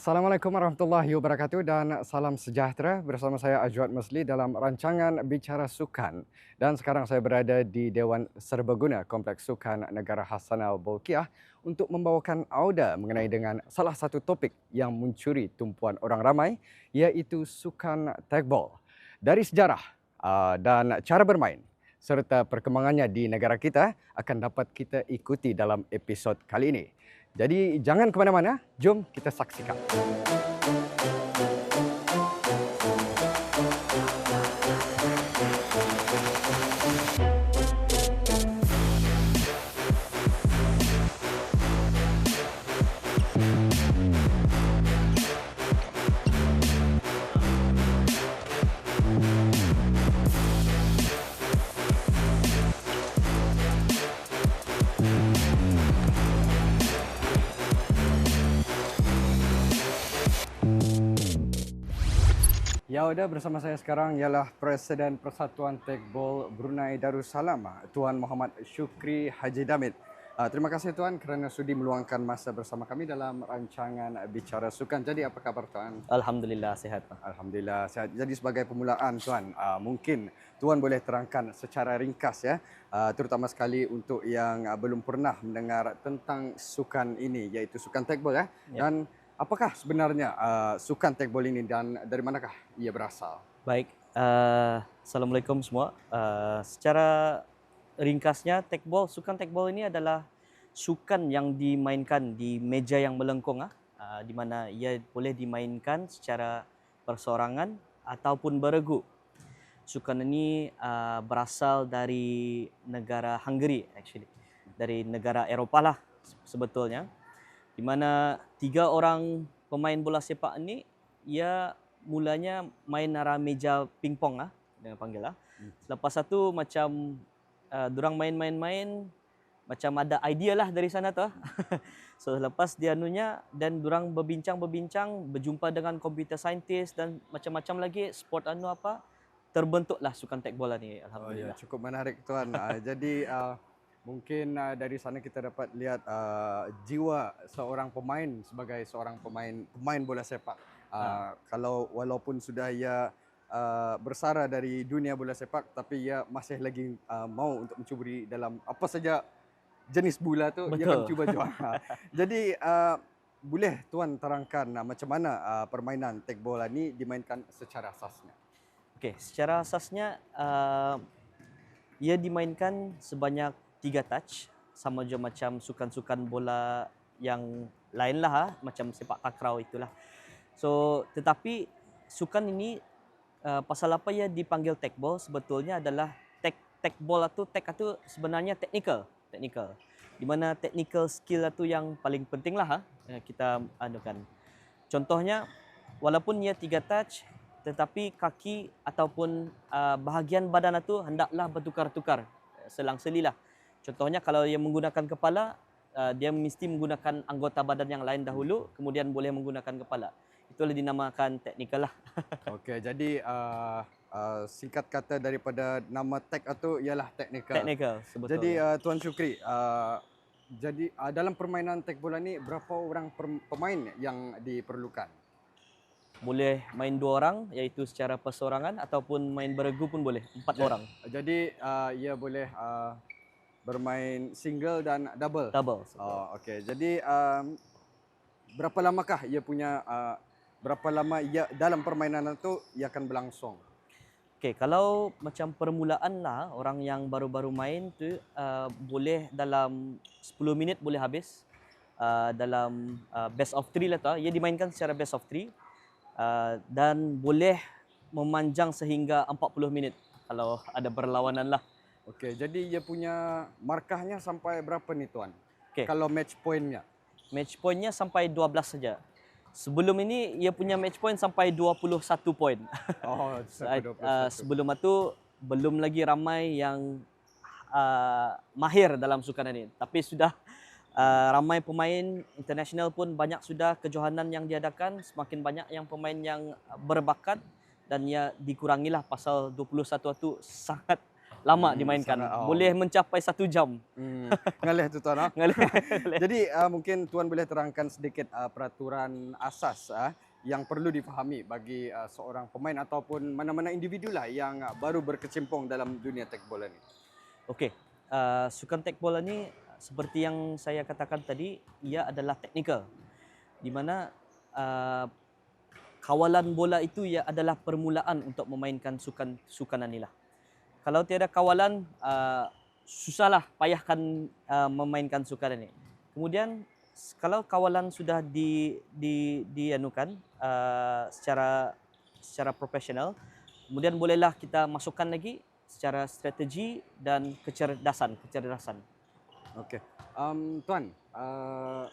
Assalamualaikum warahmatullahi wabarakatuh dan salam sejahtera bersama saya Ajwad Mesli dalam rancangan Bicara Sukan. Dan sekarang saya berada di Dewan Serbaguna Kompleks Sukan Negara Hasanah Bolkiah untuk membawakan auda mengenai dengan salah satu topik yang mencuri tumpuan orang ramai iaitu sukan tag ball. Dari sejarah uh, dan cara bermain serta perkembangannya di negara kita akan dapat kita ikuti dalam episod kali ini. Jadi jangan ke mana-mana, jom kita saksikan. Ya udah bersama saya sekarang ialah Presiden Persatuan Tekbol Brunei Darussalam, Tuan Muhammad Syukri Haji Damit. Uh, terima kasih Tuan kerana sudi meluangkan masa bersama kami dalam rancangan Bicara Sukan. Jadi apa kabar Tuan? Alhamdulillah sihat. Alhamdulillah sihat. Jadi sebagai permulaan Tuan, uh, mungkin Tuan boleh terangkan secara ringkas ya, terutama sekali untuk yang belum pernah mendengar tentang sukan ini iaitu sukan tekbol ya. Ya. Apakah sebenarnya uh, sukan tekbol ini dan dari manakah ia berasal? Baik. Uh, Assalamualaikum semua. Uh, secara ringkasnya, tekbol, sukan tekbol ini adalah sukan yang dimainkan di meja yang melengkung, uh, di mana ia boleh dimainkan secara perseorangan ataupun beregu. Sukan ini uh, berasal dari negara Hungary, actually, dari negara Eropah lah sebetulnya. Di mana tiga orang pemain bola sepak ni ia mulanya main arah meja pingpong ah dengan panggil lah. Hmm. Selepas satu macam uh, durang main-main-main macam ada idea lah dari sana tu. so lepas dia anunya dan durang berbincang-berbincang berjumpa dengan computer scientist dan macam-macam lagi sport anu apa terbentuklah sukan tek bola ni Oh ya, alhamdulillah. cukup menarik tuan. Uh, jadi uh, mungkin uh, dari sana kita dapat lihat uh, jiwa seorang pemain sebagai seorang pemain pemain bola sepak. Uh, Kalau walaupun sudah ia uh, bersara dari dunia bola sepak, tapi ia masih lagi uh, mau untuk mencuburi dalam apa saja jenis bola tu ia akan Betul. cuba jual. Jadi uh, boleh tuan terangkan uh, macam mana uh, permainan tek bola ni dimainkan secara asasnya? Okey, secara asasnya uh, ia dimainkan sebanyak tiga touch sama je macam sukan-sukan bola yang lain lah ha, macam sepak takraw itulah. So tetapi sukan ini uh, pasal apa ia dipanggil tag ball sebetulnya adalah tag tag ball itu tag itu sebenarnya technical, technical. Di mana technical skill itu yang paling penting lah ha, kita anukan. Contohnya walaupun ia tiga touch tetapi kaki ataupun uh, bahagian badan itu hendaklah bertukar-tukar eh, selang-selilah. Contohnya kalau ia menggunakan kepala, uh, dia mesti menggunakan anggota badan yang lain dahulu, kemudian boleh menggunakan kepala. Itulah dinamakan teknikal lah. Okey, jadi uh, uh, singkat kata daripada nama tag itu ialah teknikal. Teknikal sebetulnya. Jadi uh, Tuan Syukri, uh, jadi uh, dalam permainan tag bola ni berapa orang per- pemain yang diperlukan? boleh main dua orang iaitu secara perseorangan ataupun main beregu pun boleh, empat Ja- orang. Jadi uh, ia boleh uh, bermain single dan double. Double. Oh, okey. Jadi um, berapa lamakah ia punya uh, berapa lama ia dalam permainan itu ia akan berlangsung? Okey, kalau macam permulaan lah orang yang baru-baru main tu uh, boleh dalam 10 minit boleh habis. Uh, dalam uh, best of 3 lah tu. ah. Ia dimainkan secara best of 3 uh, dan boleh memanjang sehingga 40 minit kalau ada berlawanan lah. Okey, jadi ia punya markahnya sampai berapa ni tuan? Okey. Kalau match pointnya. Match pointnya sampai 12 saja. Sebelum ini ia punya match point sampai 21 poin. Oh, sampai uh, 21. sebelum itu belum lagi ramai yang uh, mahir dalam sukan ini. Tapi sudah uh, ramai pemain international pun banyak sudah kejohanan yang diadakan. Semakin banyak yang pemain yang berbakat dan ia dikurangilah pasal 21 itu sangat lama Hmm, dimainkan. sangat- oh. Boleh mencapai satu jam. Hmm, ngalih tu tuan ah. Boleh. Jadi uh, mungkin tuan boleh terangkan sedikit uh, peraturan asas uh, yang perlu difahami bagi uh, seorang pemain ataupun mana-mana individu lah yang uh, baru berkecimpung dalam dunia tek bola ni. Okey, uh, sukan tek bola ni seperti yang saya katakan tadi, ia adalah teknikal. Di mana uh, kawalan bola itu ia adalah permulaan untuk memainkan sukan sukanan inilah. Kalau tiada kawalan, uh, susahlah payahkan uh, memainkan sukan ini. Kemudian kalau kawalan sudah di di dianukan uh, secara secara profesional, kemudian bolehlah kita masukkan lagi secara strategi dan kecerdasan, kecerdasan. Okey. Um, tuan, uh,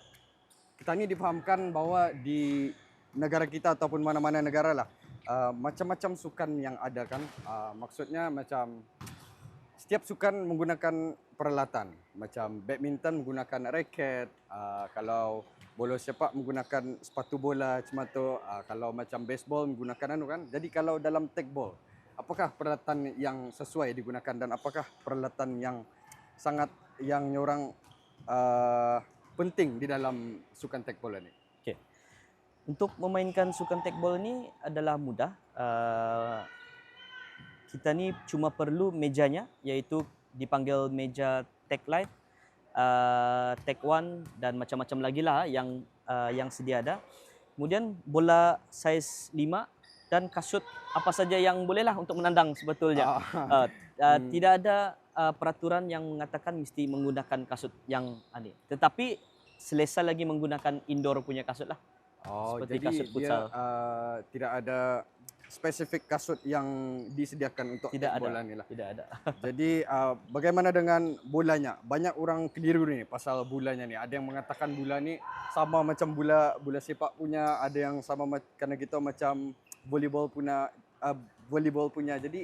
kita ni difahamkan bahawa di negara kita ataupun mana-mana negara lah, uh, macam-macam sukan yang ada kan. Uh, maksudnya macam setiap sukan menggunakan peralatan. Macam badminton menggunakan raket, uh, kalau bola sepak menggunakan sepatu bola macam tu, uh, kalau macam baseball menggunakan anu kan. Jadi kalau dalam tag ball, apakah peralatan yang sesuai digunakan dan apakah peralatan yang sangat yang orang uh, penting di dalam sukan tag bola ni? Untuk memainkan sukan tek ball ni adalah mudah. Uh, kita ni cuma perlu mejanya iaitu dipanggil meja tag light, uh, tag one dan macam-macam lagi lah yang uh, yang sedia ada. Kemudian bola saiz 5 dan kasut apa saja yang bolehlah untuk menandang sebetulnya. Uh, uh, Hmm. Tidak ada uh, peraturan yang mengatakan mesti menggunakan kasut yang ini. Tetapi selesa lagi menggunakan indoor punya kasut lah. Oh, seperti jadi kasut dia futsal. uh, tidak ada spesifik kasut yang disediakan untuk Tidak ada. bola ni lah. Tidak ada. Jadi uh, bagaimana dengan bolanya? Banyak orang keliru ni pasal bulanya ni. Ada yang mengatakan bola ni sama macam bola bola sepak punya, ada yang sama ma- kerana kita macam volleyball punya uh, volleyball punya. Jadi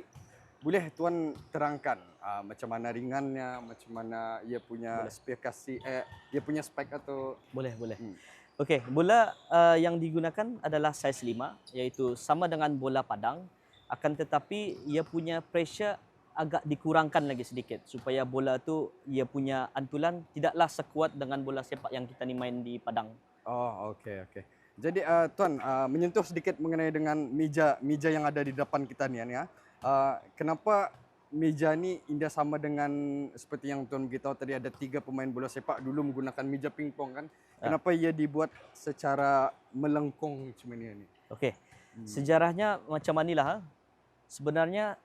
boleh tuan terangkan uh, macam mana ringannya, macam mana ia punya Boleh. spesifikasi eh ia punya spek atau Boleh, boleh. Hmm. Okey, bola uh, yang digunakan adalah saiz 5 iaitu sama dengan bola padang akan tetapi ia punya pressure agak dikurangkan lagi sedikit supaya bola tu ia punya antulan tidaklah sekuat dengan bola sepak yang kita ni main di padang. Oh, okey okey. Jadi uh, tuan uh, menyentuh sedikit mengenai dengan meja meja yang ada di depan kita ni ya. Uh, kenapa meja ni indah sama dengan seperti yang tuan beritahu tadi ada tiga pemain bola sepak dulu menggunakan meja pingpong kan? Ya. Kenapa ia dibuat secara melengkung macam ni ni? Okey. Hmm. Sejarahnya macam manilah. ha. Sebenarnya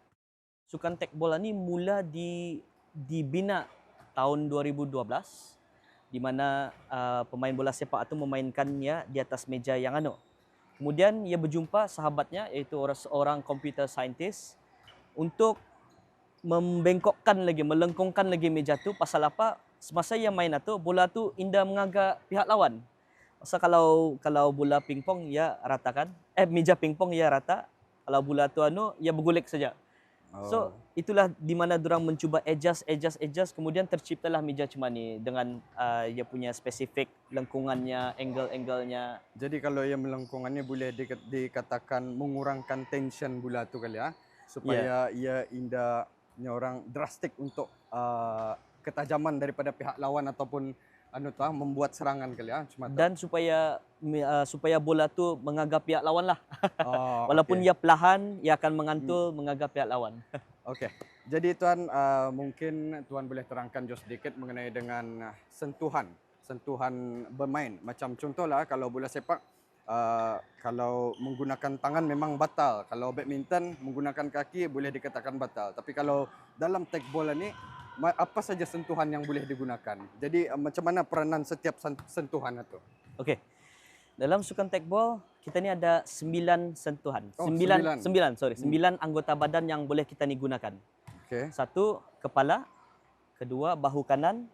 sukan tek bola ni mula di dibina tahun 2012 di mana uh, pemain bola sepak itu memainkannya di atas meja yang anu. Kemudian ia berjumpa sahabatnya iaitu orang seorang computer scientist untuk membengkokkan lagi, melengkungkan lagi meja tu pasal apa? Semasa ia main tu bola tu indah mengagak pihak lawan. Masa kalau kalau bola pingpong ia rata kan? Eh meja pingpong ia rata. Kalau bola tu anu ia bergolek saja. Oh. So itulah di mana orang mencuba adjust adjust adjust kemudian terciptalah meja cuma ni dengan uh, ia punya spesifik lengkungannya, angle-angle-nya. jadi kalau ia melengkungannya boleh di- dikatakan mengurangkan tension bola tu kali ya supaya ia indahnya orang drastik untuk uh, ketajaman daripada pihak lawan ataupun anu tu ah, membuat serangan kali ya cuma tu. dan supaya uh, supaya bola tu mengagap pihak lawan lah. Oh, Walaupun okey. ia perlahan, ia akan mengantul mengagap pihak lawan. Okey. Jadi tuan uh, mungkin tuan boleh terangkan just sedikit mengenai dengan uh, sentuhan, sentuhan bermain. Macam contohlah kalau bola sepak uh, kalau menggunakan tangan memang batal. Kalau badminton menggunakan kaki boleh dikatakan batal. Tapi kalau dalam tag bola ni apa saja sentuhan yang boleh digunakan. Jadi uh, macam mana peranan setiap sen- sentuhan itu? Okey. Dalam sukan ball, kita ni ada sembilan sentuhan. Oh, sembilan, sembilan. sembilan, sorry, Hmm. sembilan anggota badan yang boleh kita ni gunakan. Okey. Satu, kepala. Kedua, bahu kanan.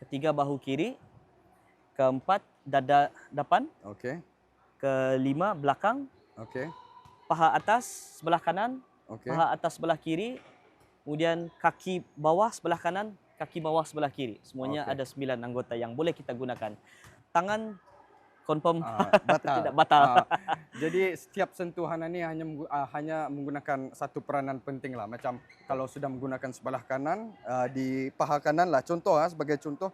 Ketiga, bahu kiri. Keempat, dada depan. Okey. Kelima, belakang. Okey. Paha atas sebelah kanan. Okey. Paha atas sebelah kiri. Kemudian kaki bawah sebelah kanan. Kaki bawah sebelah kiri. Semuanya Okey. ada sembilan anggota yang boleh kita gunakan. Tangan confirm Ah, batal. tidak batal. Ah, jadi setiap sentuhan ini hanya ah, hanya menggunakan satu peranan penting lah. Macam kalau sudah menggunakan sebelah kanan ah, di paha kanan lah. Contoh ah, sebagai contoh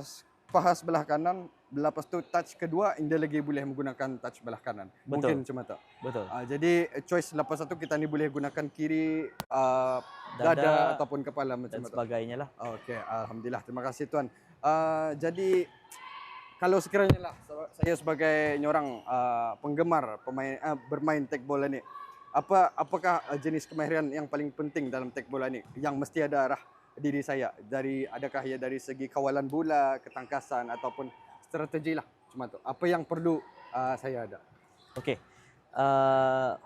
s- paha sebelah kanan lepas tu touch kedua India lagi boleh menggunakan touch sebelah kanan. Betul. Mungkin macam tu. Betul. Ah, jadi choice lepas satu kita ni boleh gunakan kiri ah, dada, Dada ataupun kepala macam dan tu. sebagainya lah. Okey, alhamdulillah. Terima kasih tuan. Uh, jadi kalau sekiranya lah saya sebagai orang uh, penggemar pemain uh, bermain tek bola ni, apa apakah uh, jenis kemahiran yang paling penting dalam tek bola ni yang mesti ada arah diri saya dari adakah ia dari segi kawalan bola, ketangkasan ataupun strategi lah cuma tu. Apa yang perlu uh, saya ada? Okey. Uh,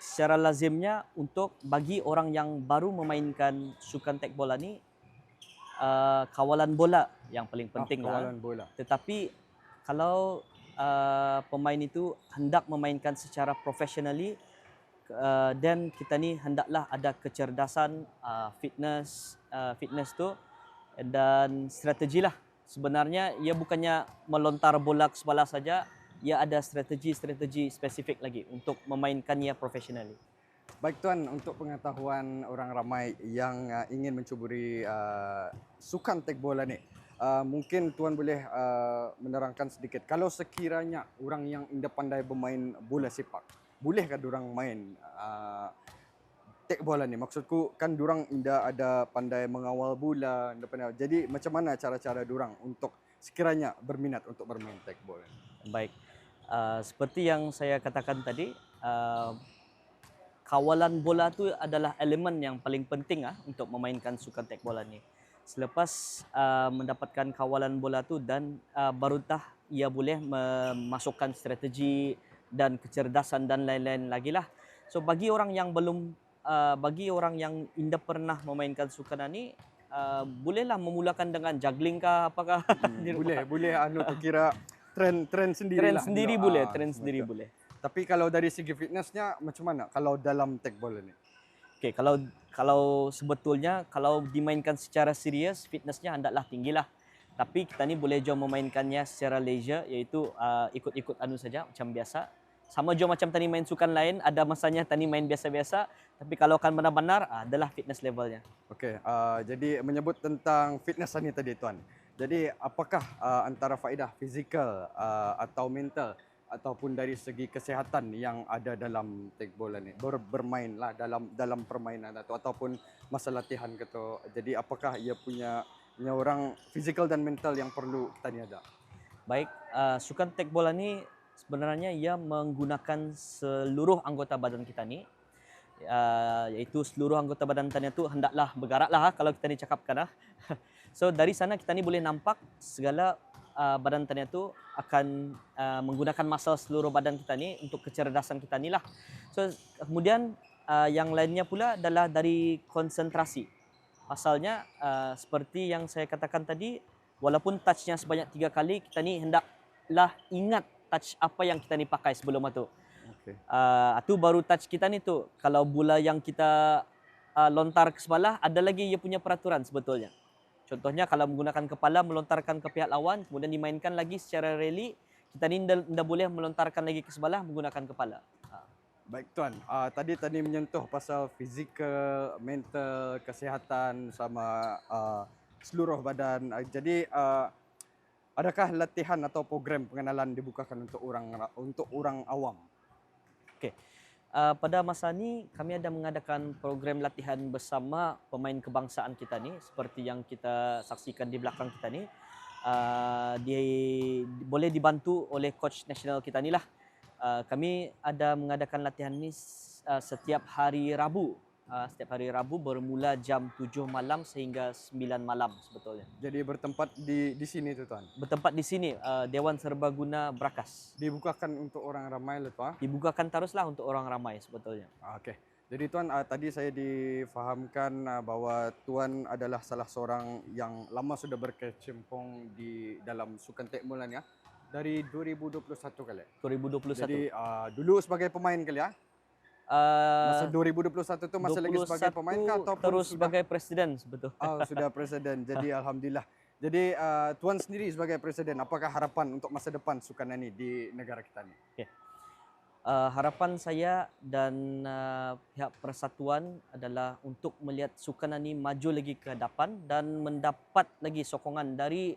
secara lazimnya untuk bagi orang yang baru memainkan sukan tek bola ni uh, kawalan bola yang paling penting ah, lah. kawalan bola. Tetapi kalau uh, pemain itu hendak memainkan secara professionally uh, dan kita ni hendaklah ada kecerdasan, uh, fitness, uh, fitness tu dan strategi lah. Sebenarnya ia bukannya melontar bola ke sebelah saja, ia ada strategi-strategi spesifik lagi untuk memainkannya professionally. Baik tuan, untuk pengetahuan orang ramai yang uh, ingin mencuburi uh, sukan tek bola ni, uh, mungkin tuan boleh uh, menerangkan sedikit. Kalau sekiranya orang yang indah pandai bermain bola sepak, bolehkah orang main uh, tek bola ni? Maksudku kan orang indah ada pandai mengawal bola, indah pandai. Jadi macam mana cara-cara orang untuk sekiranya berminat untuk bermain tek bola? Baik. Uh, seperti yang saya katakan tadi, uh, kawalan bola tu adalah elemen yang paling penting ah untuk memainkan sukan tek bola ni. Selepas uh, mendapatkan kawalan bola tu dan uh, barutah ia boleh memasukkan strategi dan kecerdasan dan lain-lain lagi lah. So bagi orang yang belum uh, bagi orang yang indah pernah memainkan sukan ni uh, bolehlah memulakan dengan juggling kah apakah Hmm, boleh, boleh anu tu kira trend trend sendiri Trend lah. sendiri Ah, boleh, trend betul. sendiri boleh. Tapi kalau dari segi fitnessnya macam mana? Kalau dalam tek bola ni? Okey, kalau kalau sebetulnya kalau dimainkan secara serius, fitnessnya hendaklah tinggilah. Tapi kita ni boleh jom memainkannya secara leisure iaitu uh, ikut-ikut anu saja macam biasa. Sama jom macam tadi main sukan lain, ada masanya tadi main biasa-biasa, tapi kalau akan benar-benar ah, adalah fitness levelnya. Okey, uh, jadi menyebut tentang fitness ni tadi tuan. Jadi apakah uh, antara faedah fizikal uh, atau mental ataupun dari segi kesihatan yang ada dalam tek bola ni Ber, bermain lah dalam dalam permainan atau ataupun masa latihan gitu. Jadi apakah ia punya punya orang fizikal dan mental yang perlu kita ni ada? Baik, uh, sukan tek bola ni sebenarnya ia menggunakan seluruh anggota badan kita ni. Uh, iaitu seluruh anggota badan kita ni tu hendaklah bergerak lah kalau kita ni cakapkan lah. so dari sana kita ni boleh nampak segala uh, badan kita ni tu akan uh, menggunakan muscle seluruh badan kita ni untuk kecerdasan kita ni lah. So kemudian uh, yang lainnya pula adalah dari konsentrasi. Pasalnya uh, seperti yang saya katakan tadi, walaupun touchnya sebanyak tiga kali, kita ni hendaklah ingat touch apa yang kita ni pakai sebelum itu. Okey. Uh, itu baru touch kita ni tu. Kalau bola yang kita uh, lontar ke sebelah, ada lagi ia punya peraturan sebetulnya. Contohnya kalau menggunakan kepala melontarkan ke pihak lawan, kemudian dimainkan lagi secara rally, kita ni tidak boleh melontarkan lagi ke sebelah menggunakan kepala. Uh, Baik tuan, uh, tadi tadi menyentuh pasal fizikal, mental, kesihatan sama uh, seluruh badan. Uh, jadi uh, adakah latihan atau program pengenalan dibukakan untuk orang untuk orang awam? Uh, pada masa ni kami ada mengadakan program latihan bersama pemain kebangsaan kita ni seperti yang kita saksikan di belakang kita ni. Uh, di, boleh dibantu oleh coach nasional kita ni lah. Uh, kami ada mengadakan latihan ni uh, setiap hari Rabu. Uh, setiap hari Rabu bermula jam 7 malam sehingga 9 malam sebetulnya. Jadi bertempat di di sini tu tuan. Bertempat di sini uh, Dewan Serbaguna Brakas. Dibukakan untuk orang ramai lah tuan. Dibukakan teruslah untuk orang ramai sebetulnya. Ah, Okey. Jadi tuan uh, tadi saya difahamkan uh, bahawa tuan adalah salah seorang yang lama sudah berkecimpung di dalam sukan tek bola ni ya. Dari 2021 kali. 2021. Jadi uh, dulu sebagai pemain kali ya. Uh, Masa 2021 tu masa lagi sebagai pemain kah 21 ataupun terus sudah sebagai presiden betul. oh, sudah presiden. Jadi alhamdulillah. Jadi uh, Tuan sendiri sebagai Presiden, apakah harapan untuk masa depan sukan ini di negara kita ni? Uh, harapan saya dan uh, pihak persatuan adalah untuk melihat sukan ini maju lagi ke hadapan dan mendapat lagi sokongan dari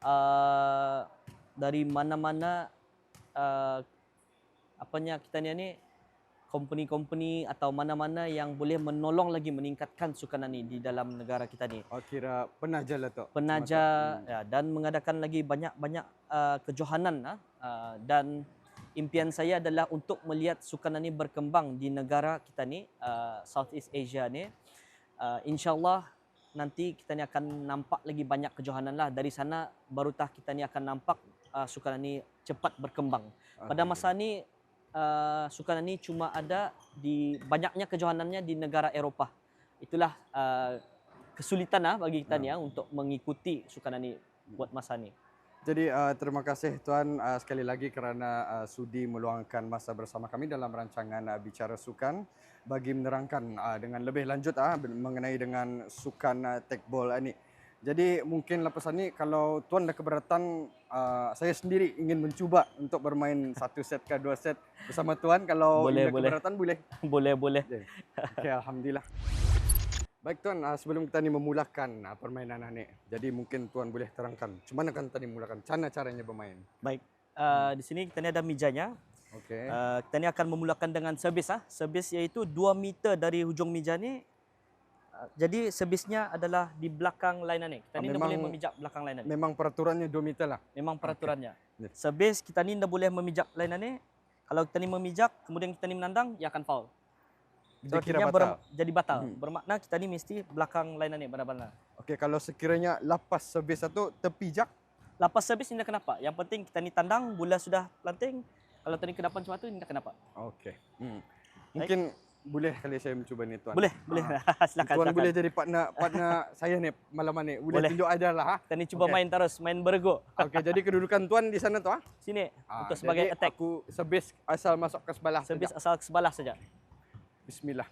uh, dari mana-mana uh, apanya kita ni ni company-company atau mana-mana yang boleh menolong lagi meningkatkan sukan ini di dalam negara kita ni. Oh, kira penaja lah tu. penaja Hmm. ya, dan mengadakan lagi banyak-banyak uh, kejohanan ah. uh, dan impian saya adalah untuk melihat sukan ini berkembang di negara kita ni uh, Southeast Asia ni uh, insyaallah nanti kita ni akan nampak lagi banyak kejohanan lah dari sana barutah kita ni akan nampak uh, sukan ini cepat berkembang pada masa ni uh, sukan ini cuma ada di banyaknya kejohanannya di negara Eropah. Itulah uh, kesulitan lah bagi kita ni ya. untuk mengikuti sukan ini buat masa ni. Jadi uh, terima kasih Tuan uh, sekali lagi kerana uh, sudi meluangkan masa bersama kami dalam rancangan uh, Bicara Sukan. Bagi menerangkan uh, dengan lebih lanjut uh, mengenai dengan sukan uh, tekbol ini. Jadi mungkin lepas ni kalau Tuan dah keberatan, uh, saya sendiri ingin mencuba untuk bermain satu set ke dua set bersama Tuan. Kalau Boleh, boleh. keberatan boleh. boleh boleh Okey, okay, Alhamdulillah. Baik Tuan, uh, sebelum kita ni memulakan uh, permainan ni, jadi mungkin Tuan boleh terangkan macam mana kan tadi mulakan, cara caranya bermain. baik uh, di sini kita ni ada mejanya Okey. uh, kita ni akan memulakan dengan servis ah servis iaitu 2 meter dari hujung meja ni jadi servisnya adalah di belakang lainan ni. Kita ni memang- boleh memijak belakang lainan ni. Memang peraturannya 2 meter lah. Memang peraturannya. Ya. Servis kita ni dah boleh memijak lainan ni. Kalau kita ni memijak, kemudian kita ni menandang, ia akan foul. So, Dikira artinya batal. jadi batal. Hmm. Bermakna kita ni mesti belakang lainan ni benar-benar. Okey, kalau sekiranya lapas servis satu tepi jak, Lepas servis ni dah kenapa? Yang penting kita ni tandang, bola sudah planting. Kalau tadi ke depan macam tu, ni dah kenapa? okey. Hmm. Mungkin boleh kali saya mencuba ni tuan. Boleh, boleh. silakan, Tuan silakan. boleh jadi partner partner saya ni malam ni. Boleh, Boleh. tunjuk ajar lah. Ha? Kita ni cuba Okey. main terus, main berego. Okey, jadi kedudukan tuan di sana tu ah. Sini, Ah, untuk sebagai jadi attack. Aku servis asal masuk ke sebelah. Saja. asal ke sebelah saja. Bismillah.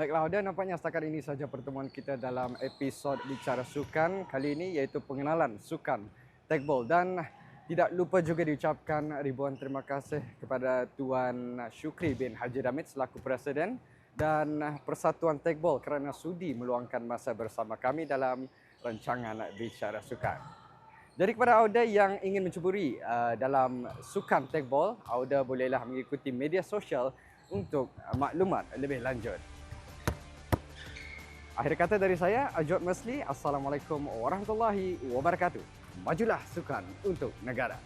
Baiklah, dan nampaknya setakat ini saja pertemuan kita dalam episod Bicara Sukan kali ini iaitu pengenalan sukan tekbol dan tidak lupa juga diucapkan ribuan terima kasih kepada Tuan Syukri bin Haji Damit selaku Presiden dan Persatuan Tekbol kerana sudi meluangkan masa bersama kami dalam rancangan Bicara Sukan. Jadi kepada Auda yang ingin mencuburi uh, dalam sukan tekbol, Auda bolehlah mengikuti media sosial untuk maklumat lebih lanjut. Akhir kata dari saya, Ajot Mesli. Assalamualaikum warahmatullahi wabarakatuh. Majulah sukan untuk negara.